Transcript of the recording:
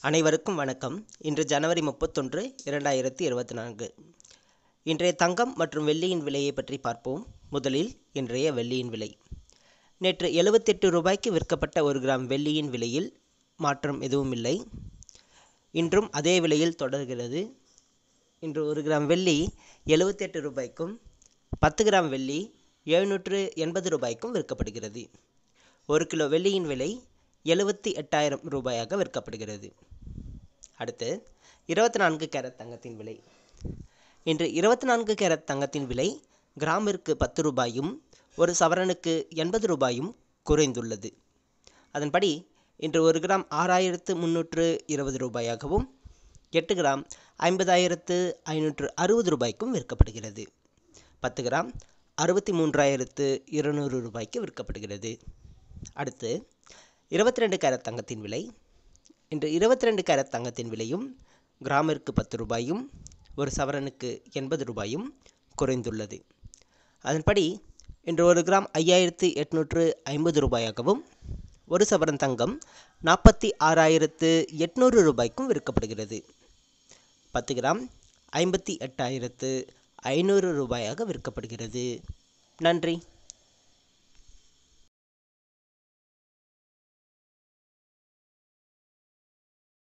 அனைவருக்கும் வணக்கம். இன்று ஜனவரி முப்பத்தொன்று இரண்டாயிரத்தி இருபத்தி நான்கு. இன்றைய தங்கம் மற்றும் வெள்ளியின் விலையை பற்றி பார்ப்போம். முதலில் இன்றைய வெள்ளியின் விலை. நேற்று எழுபத்தெட்டு ரூபாய்க்கு விற்கப்பட்ட ஒரு கிராம் வெள்ளியின் விலையில் மாற்றம் எதுவும் இல்லை. இன்றும் அதே விலையில் தொடர்கிறது. இன்று ஒரு கிராம் வெள்ளி எழுபத்தெட்டு ரூபாய்க்கும் பத்து கிராம் வெள்ளி எழுநூற்று எண்பது ரூபாய்க்கும் விற்கப்படுகிறது. ஒரு கிலோ வெள்ளியின் விலை எழுபத்தி எட்டாயிரம் ரூபாயாக விற்கப்படுகிறது. அடுத்து இருபத்தி நான்கு கேரட் தங்கத்தின் விலை. இன்று இருபத்தி நான்கு கேரட் தங்கத்தின் விலை கிராமிற்கு பத்து ரூபாயும் ஒரு சவரனுக்கு எண்பது ரூபாயும் குறைந்துள்ளது. அதன்படி இன்று ஒரு கிராம் ஆறாயிரத்து முந்நூற்று இருபது ரூபாயாகவும் எட்டு கிராம் ஐம்பதாயிரத்து ஐநூற்று அறுபது ரூபாய்க்கும் விற்கப்படுகிறது. பத்து கிராம் அறுபத்தி மூன்றாயிரத்து இருநூறு ரூபாய்க்கு விற்கப்படுகிறது. அடுத்து இருபத்தி ரெண்டு கேரட் தங்கத்தின் விலை. இன்று இருபத்தி ரெண்டு கேரட் தங்கத்தின் விலையும் கிராமிற்கு பத்து ரூபாயும் ஒரு சவரனுக்கு எண்பது ரூபாயும் குறைந்துள்ளது. அதன்படி இன்று ஒரு கிராம் ஐயாயிரத்து எட்நூற்று ஐம்பது ரூபாயாகவும் ஒரு சவரன் தங்கம் நாற்பத்தி ஆறாயிரத்து எட்நூறு ரூபாய்க்கும் விற்கப்படுகிறது. பத்து கிராம் ஐம்பத்தி எட்டாயிரத்து ஐநூறு ரூபாயாக விற்கப்படுகிறது. நன்றி.